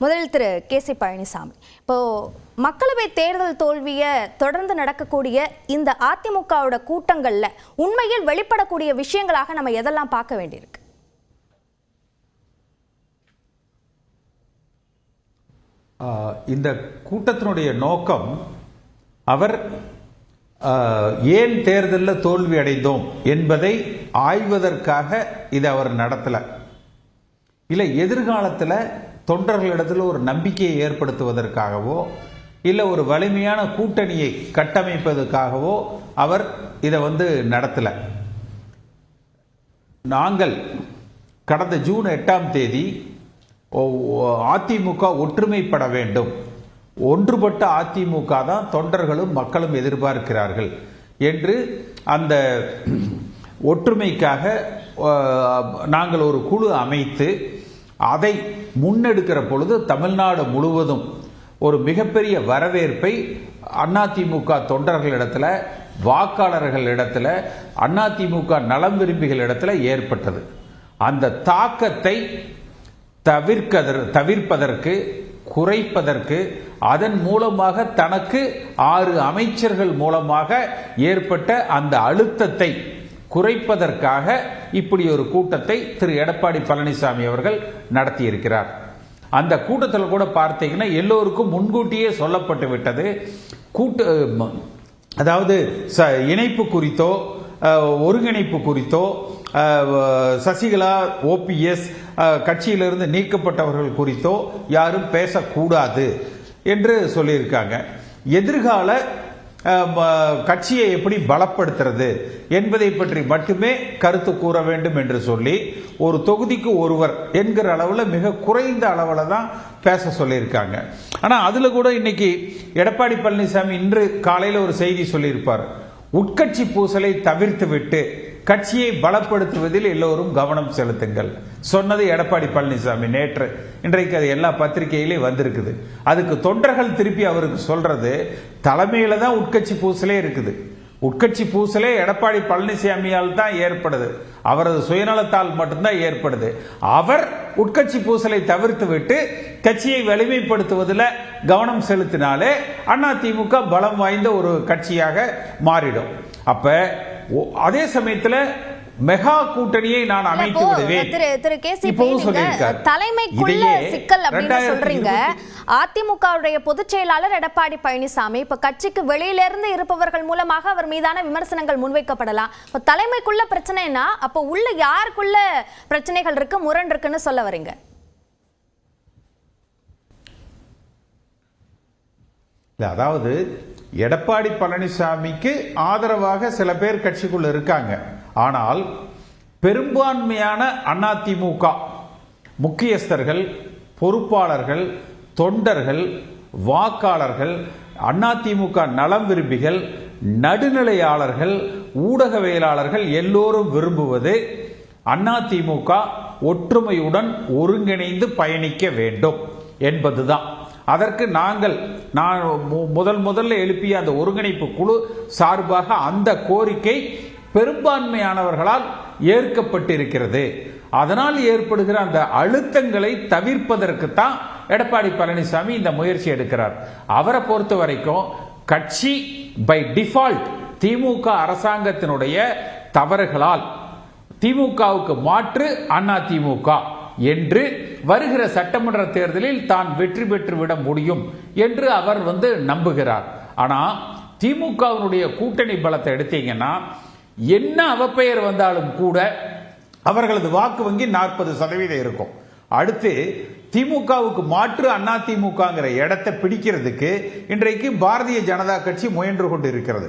முதலில் திரு K C Palaniswami. இப்போ மக்களவை தேர்தல் தோல்வியை தொடர்ந்து நடக்கக்கூடிய இந்த அதிமுகவோட கூட்டங்களில் உண்மையில் வெளிப்படக்கூடிய விஷயங்களாக நம்ம எதெல்லாம் பார்க்க வேண்டியிருக்கு? ஆஹ் இந்த கூட்டத்தினுடைய நோக்கம் அவர் ஆஹ், ஏன் தேர்தலில் தோல்வி அடைந்தோம் என்பதை ஆய்வதற்காக இதை அவர் நடத்தலை. இல்லை எதிர்காலத்தில் தொண்டர்களிடத்தில் ஒரு நம்பிக்கையை ஏற்படுத்துவதற்காகவோ இல்லை ஒரு வலிமையான கூட்டணியை கட்டமைப்பதற்காகவோ அவர் இதை வந்து நடத்தலை. நாங்கள் கடந்த ஜூன் எட்டாம் தேதி அதிமுக ஒற்றுமைப்பட வேண்டும். ஒன்றுபட்ட அதிமுக தான் தொண்டர்களும் மக்களும் எதிர்பார்க்கிறார்கள் என்று அந்த ஒற்றுமைக்காக நாங்கள் ஒரு குழு அமைத்து அதை முன்னெடுக்கிற பொழுது தமிழ்நாடு முழுவதும் ஒரு மிகப்பெரிய வரவேற்பை அதிமுக தொண்டர்களிடத்தில் வாக்காளர்கள் இடத்துல அதிமுக நலம் விரும்பிகள் இடத்துல ஏற்பட்டது. அந்த தாக்கத்தை தவிர்க்கதர் தவிர்ப்பதற்கு குறைப்பதற்கு அதன் மூலமாக தனக்கு ஆறு அமைச்சர்கள் மூலமாக ஏற்பட்ட அந்த அழுத்தத்தை குறைப்பதற்காக இப்படி ஒரு கூட்டத்தை திரு எடப்பாடி பழனிசாமி அவர்கள் நடத்தியிருக்கிறார். அந்த கூட்டத்தில் கூட பார்த்தீங்கன்னா எல்லோருக்கும் முன்கூட்டியே சொல்லப்பட்டு விட்டது. கூட்டு அதாவது ச இணைப்பு குறித்தோ ஒருங்கிணைப்பு குறித்தோ சசிகலா ஓபிஎஸ் கட்சியிலிருந்து நீக்கப்பட்டவர்கள் குறித்தோ யாரும் பேசக்கூடாது என்று சொல்லியிருக்காங்க. எதிர்கால கட்சியை எப்படி பலப்படுத்துறது என்பதை பற்றி மட்டுமே கருத்து கூற வேண்டும் என்று சொல்லி ஒரு தொகுதிக்கு ஒருவர் என்கிற அளவில் மிக குறைந்த அளவில் தான் பேச சொல்லியிருக்காங்க. ஆனால் அதில் கூட இன்னைக்கு எடப்பாடி பழனிசாமி இன்று காலையில் ஒரு செய்தி சொல்லியிருப்பார். உட்கட்சி பூசலை தவிர்த்து விட்டு கட்சியை பலப்படுத்துவதில் எல்லோரும் கவனம் செலுத்துங்கள். சொன்னது எடப்பாடி பழனிசாமி நேற்று. இன்றைக்கு அது எல்லா பத்திரிகையிலையும் வந்திருக்குது. அதுக்கு தொண்டர்கள் திருப்பி அவருக்கு சொல்றது தலைமையில தான் உட்கட்சி பூசலே இருக்குது. உட்கட்சி பூசலே எடப்பாடி பழனிசாமியால் தான் ஏற்படுது. அவரது சுயநலத்தால் மட்டும்தான் ஏற்படுது. அவர் உட்கட்சி பூசலை தவிர்த்து விட்டு கட்சியை வலிமைப்படுத்துவதில் கவனம் செலுத்தினாலே அதிமுக பலம் வாய்ந்த ஒரு கட்சியாக மாறிடும். அப்போ அதே சமயத்துல மெகா கூட்டணியை நான் அமைத்து விடுவேன். திரு திரு. தலைமைக்குள்ள சிக்கல் அப்படின்னு 2020 சொல்றீங்க. அதிமுகவுடைய பொதுச் செயலாளர் எடப்பாடி பழனிசாமி இப்ப கட்சிக்கு வெளியில இருந்து இருப்பவர்கள் மூலமாக அவர் மீதான விமர்சனங்கள் முன்வைக்கப்படலாம். இப்ப தலைமைக்குள்ள பிரச்சனைனா அப்ப உள்ள யாருக்குள்ள பிரச்சனைகள் இருக்கு முரண் இருக்குன்னு சொல்ல வரீங்க. அதாவது எடப்பாடி பழனிசாமிக்கு ஆதரவாக சில பேர் கட்சிக்குள்ள இருக்காங்க. ஆனால் பெரும்பான்மையான அதிமுக முக்கியஸ்தர்கள் பொறுப்பாளர்கள் தொண்டர்கள் வாக்காளர்கள் அதிமுக நலம் விரும்பிகள் நடுநிலையாளர்கள் ஊடகவியலாளர்கள் எல்லோரும் விரும்புவது அதிமுக ஒற்றுமையுடன் ஒருங்கிணைந்து பயணிக்க வேண்டும் என்பதுதான். அதற்கு நாங்கள் நான் மு- முதல் முதல்ல எழுப்பிய அந்த ஒருங்கிணைப்பு குழு சார்பாக அந்த கோரிக்கை பெரும்பான்மையானவர்களால் ஏற்கப்பட்டிருக்கிறது. அதனால் ஏற்படுகிற அந்த அழுத்தங்களை தவிர்ப்பதற்குத்தான் எடப்பாடி பழனிசாமி இந்த முயற்சி எடுக்கிறார். அவரை பொறுத்த வரைக்கும் கட்சி பை டிஃபால்ட் திமுக அரசாங்கத்தினுடைய தவறுகளால் திமுகவுக்கு மாற்று அண்ணா திமுக. என்று வருகிற சட்டமன்ற தேர்தலில் தான் வெற்றி பெற்று விட முடியும் என்று அவர் வந்து நம்புகிறார். ஆனால் திமுகவினுடைய கூட்டணி பலத்தை எடுத்தீங்கன்னா என்ன அவப்பெயர் வந்தாலும் கூட அவர்களது வாக்கு வங்கி நாற்பது சதவீதம் இருக்கும். அடுத்து திமுகவுக்கு மாற்று அண்ணா திமுகங்கிற இடத்தை பிடிக்கிறதுக்கு இன்றைக்கு பாரதிய ஜனதா கட்சி முயன்று கொண்டு இருக்கிறது.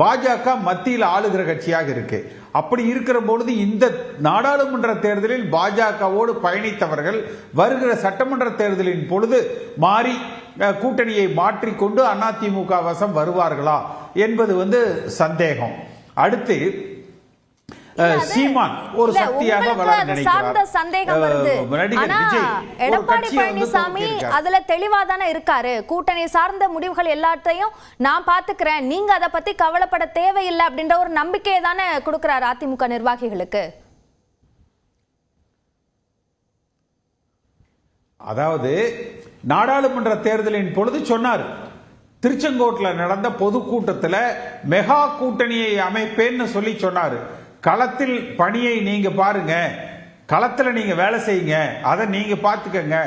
பாஜக மத்தியில் ஆளுகிற கட்சியாக இருக்கு. அப்படி இருக்கிற பொழுது இந்த நாடாளுமன்ற தேர்தலில் பாஜகவோடு பயணித்தவர்கள் வருகிற சட்டமன்ற தேர்தலின் பொழுது மாறி கூட்டணியை மாற்றிக்கொண்டு அதிமுக வசம் வருவார்களா என்பது வந்து சந்தேகம். அடுத்து சீமான் ஒரு சக்தியாக சார்ந்த நினைக்கிறார். சந்தேகம் வருது. ஆனா எடப்பாடி பழனிசாமி. அதுல தெளிவா தானே இருக்காரு. கூட்டணி சார்ந்த முடிவுகள் எல்லாத்தையும் நான் பாத்துக்கிறேன் நீங்க அதை பத்தி கவலைப்பட தேவையில்லை அப்படின்ற ஒரு நம்பிக்கையை தானே கொடுக்கிறாரு அதிமுக நிர்வாகிகளுக்கு. அதாவது நாடாளுமன்ற தேர்தலின் பொழுது சொன்னார் திருச்செங்கோட்டில் நடந்த பொதுக்கூட்டத்தில் மெகா கூட்டணியை அமைப்பேன்னு சொல்லி சொன்னாரு. களத்தில் பணியை நீங்க பாருங்க. களத்துல நீங்க வேலை செய்யுங்க. அதை நீங்க பார்த்துக்கங்க.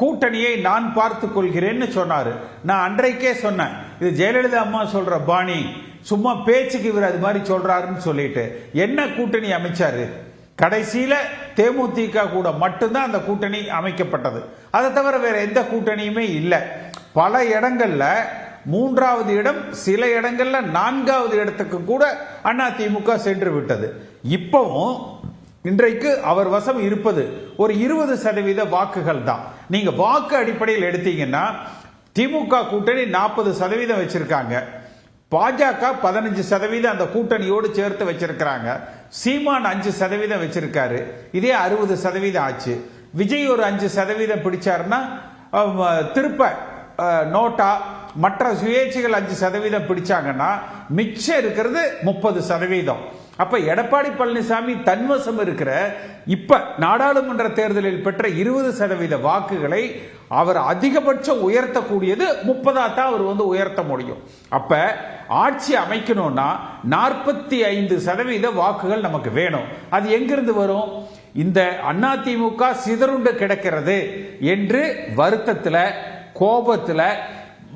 கூட்டணியை நான் பார்த்து கொள்கிறேன்னு சொன்னாரு. நான் அன்றைக்கே சொன்னேன். இது ஜெயலலிதா அம்மா சொல்ற பாணி. சும்மா பேச்சுக்கு இவர் அது மாதிரி சொல்றாருன்னு சொல்லிட்டு. என்ன கூட்டணி அமைச்சாரு? கடைசியில தேமுதிக கூட மட்டும்தான் அந்த கூட்டணி அமைக்கப்பட்டது. அதை தவிர வேற எந்த கூட்டணியுமே இல்லை. பல இடங்கள்ல மூன்றாவது இடம் சில இடங்கள்ல நான்காவது இடத்துக்கு கூட அண்ணா திமுக சென்று விட்டது. இப்பவும் இன்றைக்கு அவர் வசம் இருப்பது ஒரு இருபது சதவீத வாக்குகள் தான். நீங்க வாக்கு அடிப்படையில் எடுத்தீங்கன்னா திமுக கூட்டணி நாற்பது சதவீதம் வச்சிருக்காங்க. பாஜக பதினஞ்சு சதவீதம் அந்த கூட்டணியோடு சேர்த்து வச்சிருக்கிறாங்க. சீமான் அஞ்சு சதவீதம் வச்சிருக்காரு. இதே அறுபது சதவீதம் ஆச்சு. விஜய் ஒரு அஞ்சு சதவீதம் பிடிச்சாருன்னா திருப்ப நோட்டா மற்ற சுயேட்சைகள் அஞ்சு சதவீதம் பிடிச்சாங்கன்னா மிச்சம் இருக்கிறது முப்பது சதவீதம். அப்ப எடப்பாடி பழனிசாமி தன்வசம் இருக்கிற இப்ப நாடாளுமன்ற தேர்தலில் பெற்ற இருபது சதவீத வாக்குகளை அவர் அதிகபட்சம் உயர்த்தக்கூடியது முப்பதா தான் அவர் வந்து உயர்த்த முடியும். அப்ப ஆட்சி அமைக்கணும்னா நாற்பத்தி ஐந்து சதவீத வாக்குகள் நமக்கு வேணும். அது எங்கிருந்து வரும்? இந்த அதிமுக சிதறுண்டு கிடக்கிறது என்று வருத்தத்தில் கோபத்துல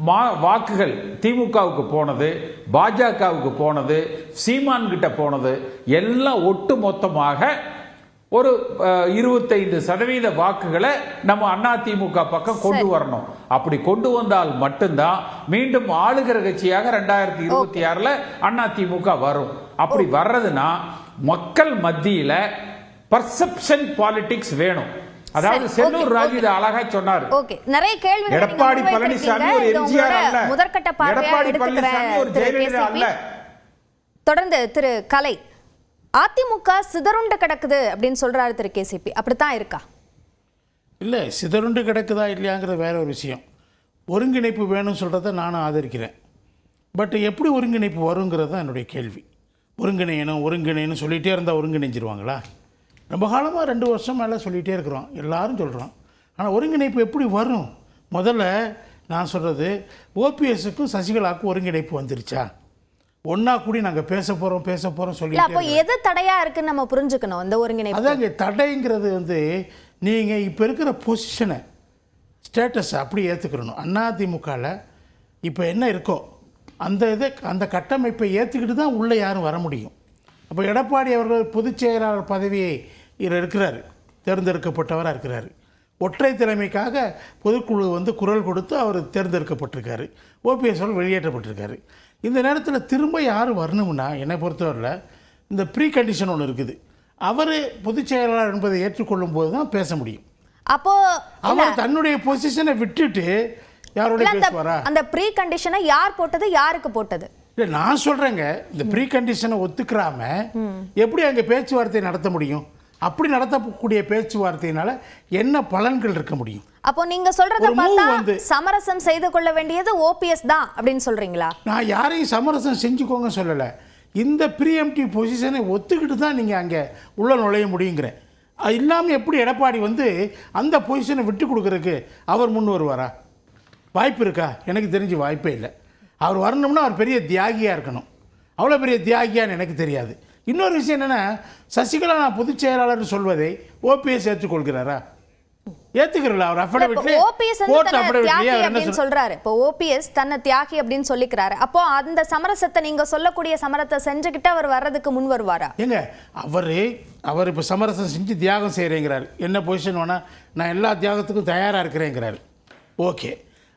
மா- வாக்குகள் திமுகவுக்கு போனது பாஜகவுக்கு போனது சீமான் கிட்ட போனது எல்லாம் ஒட்டு மொத்தமாக ஒரு 25% சதவீத வாக்குகளை நம்ம அதிமுக பக்கம் கொண்டு வரணும். அப்படி கொண்டு வந்தால் மட்டும்தான் மீண்டும் ஆளுகிற கட்சியாக ரெண்டாயிரத்தி இருபத்தி ஆறுல அதிமுக வரும். அப்படி வர்றதுன்னா மக்கள் மத்தியில பர்செப்ஷன் பாலிடிக்ஸ் வேணும். அதாவது செல்லூர் ராஜு இதை அழகா சொன்னார். ஓகே நிறைய நீங்க எடப்பாடி. பழனிசாமி ஒரு எம்ஜிஆர் அல்ல. முதற்கட்ட பார்வையா எடப்பாடி எடுத்துக்கிற பழனிசாமி ஒரு திரு ஜெயலலிதா. அல்ல. தொடர்ந்து திரு கலை அதிமுக சிதறுண்டு கிடக்குது அப்படின்னு சொல்றாரு திரு கேசிபி அப்படித்தான் இருக்கா? இல்லை சிதறுண்டு கிடக்குதா இல்லையாங்கிறது வேற ஒரு விஷயம். ஒருங்கிணைப்பு வேணும்னு சொல்கிறத நானும் ஆதரிக்கிறேன். பட் எப்படி ஒருங்கிணைப்பு வருங்கிறது தான் என்னுடைய கேள்வி. ஒருங்கிணையணும் ஒருங்கிணைன்னு சொல்லிகிட்டே இருந்தால் ஒருங்கிணைஞ்சிருவாங்களா? ரொம்ப காலமாக ரெண்டு வருஷம் மேலே சொல்லிகிட்டே இருக்கிறோம். எல்லாரும் சொல்கிறோம் ஆனால் ஒருங்கிணைப்பு எப்படி வரும்? முதல்ல நான் சொல்கிறது ஓபிஎஸ்க்கும் சசிகலாவுக்கும் ஒருங்கிணைப்பு வந்துருச்சா? ஒன்றா கூடி நாங்கள் பேச போகிறோம் பேச போகிறோம் சொல்லிட்டு அப்போ எது தடையா இருக்குன்னு நம்ம புரிஞ்சுக்கணும் இந்த ஒருங்கிணைப்பு. அதாங்க தடைங்கிறது வந்து நீங்கள் இப்போ இருக்கிற பொசிஷனை ஸ்டேட்டஸ் அப்படி ஏற்றுக்கிறணும் அதிமுகவில் இப்போ என்ன இருக்கோ அந்த இதை அந்த கட்டமைப்பை ஏற்றுக்கிட்டு தான் உள்ளே யாரும் வர முடியும். அப்போ எடப்பாடி அவர்கள் பொதுச் செயலாளர் பதவியை இருக்கிறார். தேர்ந்தெடுக்கப்பட்டவராக இருக்கிறார். ஒற்றை தலைமைக்காக பொதுக்குழு வந்து குரல் கொடுத்து அவர் தேர்ந்தெடுக்கப்பட்டிருக்காரு. ஓபிஎஸ் அவர்கள் வெளியேற்றப்பட்டிருக்காரு. இந்த நேரத்தில் திரும்ப யார் வரணும்னா என்னை பொறுத்தவரையில் இந்த ப்ரீ கண்டிஷன் ஒன்று இருக்குது. அவர் பொதுச் செயலாளர் என்பதை ஏற்றுக்கொள்ளும் போது தான் பேச முடியும். அப்போ அவர் தன்னுடைய பொசிஷனை விட்டுட்டு யாரோட பேசுவாரா? அந்த ப்ரீ கண்டிஷனை யார் போட்டது யாருக்கு போட்டது? இல்லை நான் சொல்கிறேங்க இந்த ப்ரீ கண்டிஷனை ஒத்துக்கிறாம எப்படி அங்கே பேச்சுவார்த்தை நடத்த முடியும்? அப்படி நடத்தக்கூடிய பேச்சுவார்த்தையினால என்ன பலன்கள் இருக்க முடியும்? அப்போ நீங்க சொல்றத பார்த்தா சமரசம் செய்து கொள்ள வேண்டியது ஓபிஎஸ் தான் அப்படின்னு சொல்றீங்களா? நான் யாரையும் சமரசம் செஞ்சுக்கோங்க சொல்லலை. இந்த ப்ரீஎம்டி பொசிஷனை ஒத்துக்கிட்டு தான் நீங்கள் அங்கே உள்ள நுழைய முடியுங்கிறேன் அது இல்லாமல் எப்படி எடப்பாடி வந்து அந்த பொசிஷனை விட்டு கொடுக்கறதுக்கு அவர் முன் வருவாரா? வாய்ப்பு இருக்கா? எனக்கு தெரிஞ்சு வாய்ப்பே இல்லை. அவர் வரணும்னா அவர் பெரிய தியாகியாக இருக்கணும். அவ்வளோ பெரிய தியாகியான்னு எனக்கு தெரியாது. இன்னொரு விஷயம் என்னென்னா சசிகலா நான் பொதுச் செயலாளர் சொல்வதை ஓபிஎஸ் ஏற்றுக்கொள்கிறாரா? ஏற்றுக்கிறல அவர் அஃபிடவிட்லேயே ஓபிஎஸ் தியாகி அப்படின்னு சொல்றாரு. இப்போ ஓபிஎஸ் தன்னை தியாகி அப்படின்னு சொல்லிக்கிறாரு. அப்போ அந்த சமரசத்தை நீங்க சொல்லக்கூடிய சமரத்தை செஞ்சுக்கிட்டு அவர் வர்றதுக்கு முன் வருவாரா? ஏங்க அவர் அவர் இப்போ சமரசம் செஞ்சு தியாகம் செய்கிறேங்கிறார் என்ன பொசிஷன் வேணால் நான் எல்லா தியாகத்துக்கும் தயாராக இருக்கிறேங்கிறாரு. ஓகே.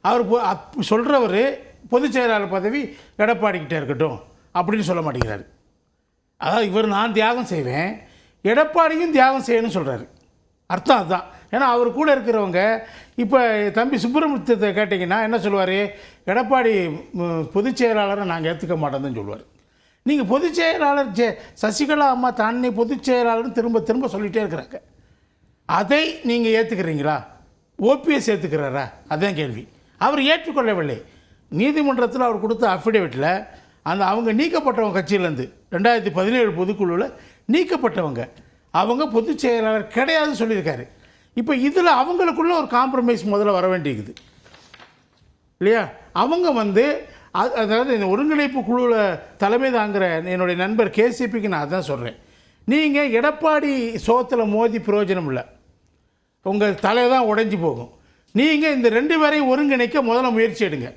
அவர் சொல்கிறவர் பொதுச் செயலாளர் பதவி எடப்பாடிக்கிட்டே இருக்கட்டும் அப்படின்னு சொல்ல மாட்டேங்கிறாரு. அதாவது இவர் நான் தியாகம் செய்வேன் எடப்பாடியும் தியாகம் செய்யணும்னு சொல்கிறாரு அர்த்தம் அதுதான். ஏன்னா அவர் கூட இருக்கிறவங்க இப்போ தம்பி சுப்பிரமணியத்தை கேட்டிங்கன்னா என்ன சொல்லுவார்? எடப்பாடி பொதுச் செயலாளரை நாங்கள் ஏற்றுக்க மாட்டோம்னு சொல்லுவார். நீங்கள் பொதுச் செயலாளர் ஜெ சசிகலா அம்மா தன்னை பொதுச் செயலாளர்னு திரும்ப திரும்ப சொல்லிகிட்டே இருக்கிறாங்க. அதை நீங்கள் ஏற்றுக்கிறீங்களா ஓபிஎஸ் ஏற்றுக்கிறாரா அதான் கேள்வி. அவர் ஏற்றுக்கொள்ளவில்லை. நீதிமன்றத்தில் அவர் கொடுத்த அஃபிடேவிட்டில் அந்த அவங்க நீக்கப்பட்டவங்க கட்சியிலேருந்து ரெண்டாயிரத்தி பதினேழு பொதுக்குழுவில் நீக்கப்பட்டவங்க. அவங்க பொதுச் செயலாளர் கிடையாதுன்னு சொல்லியிருக்காரு. இப்போ இதில் அவங்களுக்குள்ள ஒரு காம்ப்ரமைஸ் முதல்ல வர வேண்டியிருக்குது இல்லையா? அவங்க வந்து அது அதாவது இந்த ஒருங்கிணைப்பு குழுவில் தலைமை தாங்குற என்னுடைய நண்பர் கேசிபிக்கு நான் அதான் சொல்கிறேன் நீங்கள் எடப்பாடி சோத்தில் மோதி பிரயோஜனம் இல்லை. உங்கள் தலை தான் உடைஞ்சி போகும். நீங்கள் இந்த ரெண்டு பேரையும் ஒருங்கிணைக்க முதல்ல முயற்சி எடுங்க.